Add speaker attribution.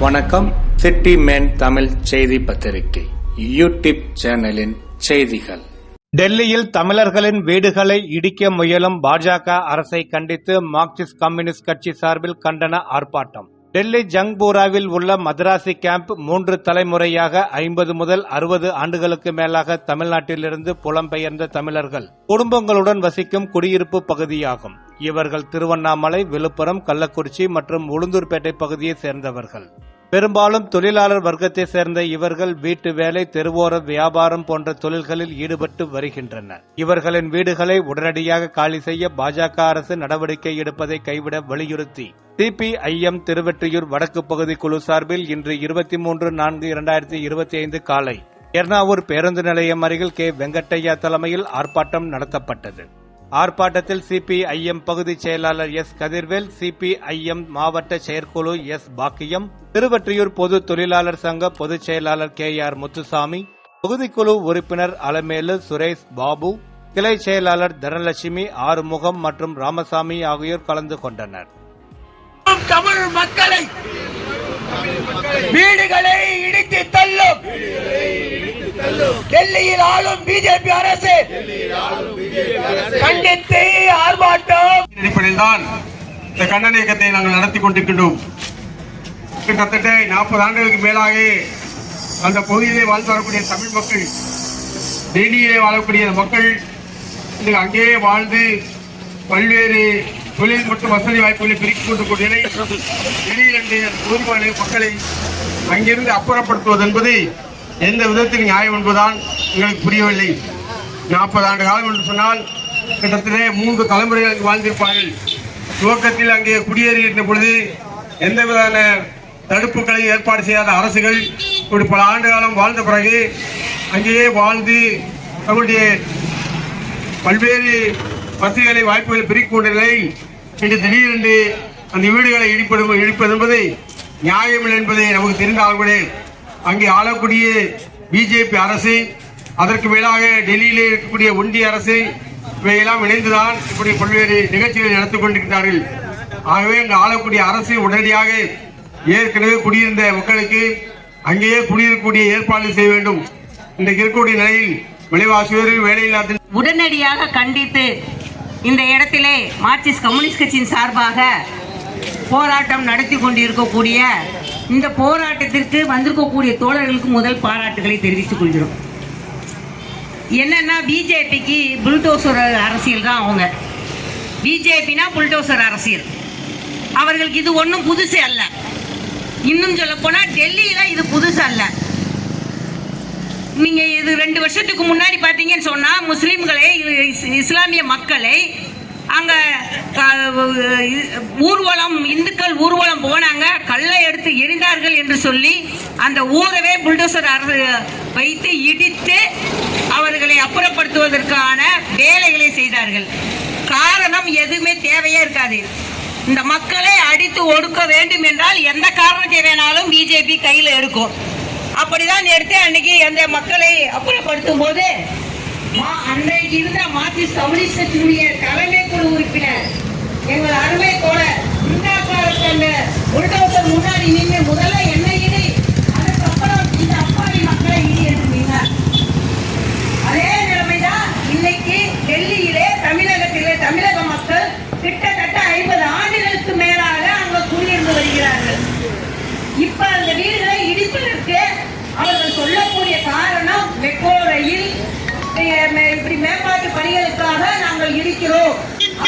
Speaker 1: வணக்கம். City man Tamil செய்தி பத்திரிகை. யூடியூப் சேனலின் செய்திகள். டெல்லியில் தமிழர்களின் வீடுகளை இடிக்க முயலும் பாஜக அரசை கண்டித்து மார்க்சிஸ்ட் கம்யூனிஸ்ட் கட்சி சார்பில் கண்டன ஆர்ப்பாட்டம். டெல்லி ஜங்பூராவில் உள்ள மதராசி கேம்ப் மூன்று தலைமுறையாக ஐம்பது முதல் அறுபது ஆண்டுகளுக்கு மேலாக தமிழ்நாட்டிலிருந்து புலம்பெயர்ந்த தமிழர்கள். குடும்பங்களுடன் வசிக்கும் குடியிருப்பு பகுதியாகும். இவர்கள் திருவண்ணாமலை விழுப்புரம் கள்ளக்குறிச்சி மற்றும் உளுந்தூர்பேட்டை பகுதியைச் சேர்ந்தவர்கள். பெரும்பாலும் தொழிலாளர் வர்க்கத்தை சேர்ந்த இவர்கள் வீட்டு வேலை தெருவோர வியாபாரம் போன்ற தொழில்களில் ஈடுபட்டு வருகின்றனர். இவர்களின் வீடுகளை உடனடியாக காலி செய்ய பாஜக அரசு நடவடிக்கை எடுப்பதை கைவிட வலியுறுத்தி சிபிஐஎம் திருவெற்றியூர் வடக்கு பகுதி குழு சார்பில் இன்று இருபத்தி மூன்று நான்கு இரண்டாயிரத்தி இருபத்தி ஐந்து காலை எர்ணாவூர் பேருந்து நிலையம் அருகில் கே. வெங்கட்டையா தலைமையில் ஆர்ப்பாட்டம் நடத்தப்பட்டது. ஆர்ப்பாட்டத்தில் சிபிஐஎம் பகுதி செயலாளர் எஸ் கதிர்வேல் சிபிஐஎம் மாவட்ட செயற்குழு எஸ் பாக்கியம் திருவற்றியூர் பொது தொழிலாளர் சங்க பொதுச் செயலாளர் கே ஆர் முத்துசாமி தொகுதிக்குழு உறுப்பினர் அலமேலு சுரேஷ் பாபு கிளை செயலாளர் தனலட்சுமி ஆறுமுகம் மற்றும் ராமசாமி ஆகியோர் கலந்து கொண்டனர்.
Speaker 2: தமிழ் மக்களை வீடுகளை இடித்து தள்ளும். ஆளும் பிஜேபி அரசு. கண்டித்து ஆர்ப்பாட்டம்.
Speaker 3: அடிப்படையில் தான் இந்த கண்டன இயக்கத்தை நாங்கள் நடத்தி கொண்டிருக்கின்றோம். கிட்டத்தட்ட நாற்பது ஆண்டுகளுக்கு மேலாக அந்த பகுதியிலே வாழ்ந்து வரக்கூடிய தமிழ் மக்கள் டெல்லியிலே வாழக்கூடிய மக்கள் இன்னைக்கு அங்கேயே வாழ்ந்து பல்வேறு தொழில் மற்றும் வசதி வாய்ப்புகளை பிரித்து கொண்டிருக்கூடிய நிலை டெல்லியிலிருந்து அந்த மக்களை அங்கிருந்து அப்புறப்படுத்துவது என்பது எந்த விதத்தில் நியாயம் என்பதுதான். எங்களுக்கு புரியவில்லை. நாற்பது ஆண்டு காலம் என்று சொன்னால் கிட்டத்தட்ட மூன்று தலைமுறைகள் அங்கு வாழ்ந்திருப்பார்கள். துவக்கத்தில் அங்கே குடியேறியிருந்த பொழுது எந்த விதமான தடுப்புகளை ஏற்பாடு செய்யாத அரசுகள் இப்படி பல ஆண்டு காலம் வாழ்ந்த பிறகு அங்கேயே வாழ்ந்து தங்களுடைய பல்வேறு வசதிகளை வாய்ப்புகளை பிரிக்க கொண்ட நிலையில் இன்று திடீரென்று அந்த வீடுகளை இடிப்பது இடிப்பது என்பது நியாயமில்லை என்பதை நமக்கு தெரிந்தார்களே அங்கே ஆளக்கூடிய பிஜேபி அரசு அதற்கு மேலாக டெல்லியிலே இருக்கக்கூடிய ஒன்றிய அரசு இவையெல்லாம் இணைந்துதான் இப்படி பல்வேறு நிகழ்ச்சிகளை நடத்தி கொண்டிருக்கிறார்கள். ஆகவே அங்கு ஆளக்கூடிய அரசு உடனடியாக ஏற்கனவே குடியிருந்த மக்களுக்கு அங்கேயே குடியிருக்கக்கூடிய ஏற்பாடு செய்ய வேண்டும். இன்றைக்கு இருக்கக்கூடிய நிலையில் விலைவாசியோருக்கு வேலையில்லாத வேலையில்லா
Speaker 4: உடனடியாக கண்டித்து இந்த இடத்திலே மார்க்சிஸ்ட் கம்யூனிஸ்ட் கட்சியின் சார்பாக போராட்டம் நடத்தி கொண்டிருக்கக்கூடிய இந்த போராட்டத்திற்கு வந்திருக்கக்கூடிய தோழர்களுக்கு முதல் பாராட்டுகளை தெரிவித்துக் கொள்கிறோம். என்னன்னா பிஜேபிக்கு புல்டோசர் அரசியல் தான் அவங்க. பிஜேபினா புல்டோசர் அரசியல். அவர்களுக்கு இது ஒன்றும் புதுசு அல்ல. இன்னும் சொல்ல போனால் டெல்லியில் இது புதுசு அல்ல. நீங்கள் இது ரெண்டு வருஷத்துக்கு முன்னாடி பார்த்தீங்கன்னு சொன்னால் முஸ்லீம்களை இஸ்- இஸ்லாமிய மக்களை அங்க ஊர்வலம் இந்துக்கள் ஊர்வலம் போனாங்க. கல்லை எடுத்து எரிந்தார்கள் என்று சொல்லி அந்த ஊரவே புல்டோசர் வைத்து இடித்து அவர்களை அப்புறப்படுத்துவதற்கான வேலைகளை செய்தார்கள். காரணம் எதுவுமே தேவையே இருக்காது. இந்த மக்களை அடித்து ஒடுக்க வேண்டும் என்றால் எந்த காரணத்தை வேணாலும் பிஜேபி கையில் எடுக்கும். அப்படிதான் எடுத்து அன்னைக்கு அந்த மக்களை அப்புறப்படுத்தும் போது மா- அன்றைக்கு இருந்த மார்க்சிஸ்ட் கம்யூனிஸ்ட் தலைமை எங்கள் அருமை தோழ இந்த அந்த புல்டோசர் முன்னாடி நின்று முதல்ல என்ன இடி அதுக்கப்புறம் இந்த அப்பாவி மக்களை இடி என்று நின்றார் அதே நிலைமைதான் இன்னைக்கு டெல்லியிலே தமிழகத்திலே தமிழக மக்கள் கிட்டத்தட்ட ஐம்பது ஆண்டுகளுக்கு மேலாக அங்க குடியிருந்து வருகிறார்கள். இப்ப அந்த வீடுகளை இடிப்பதற்கு அவர்கள் சொல்லக்கூடிய காரணம் மெட்ரோ ரயில் மேம்பாட்டு பணிகளுக்காக நாங்கள் இடிக்கிறோம்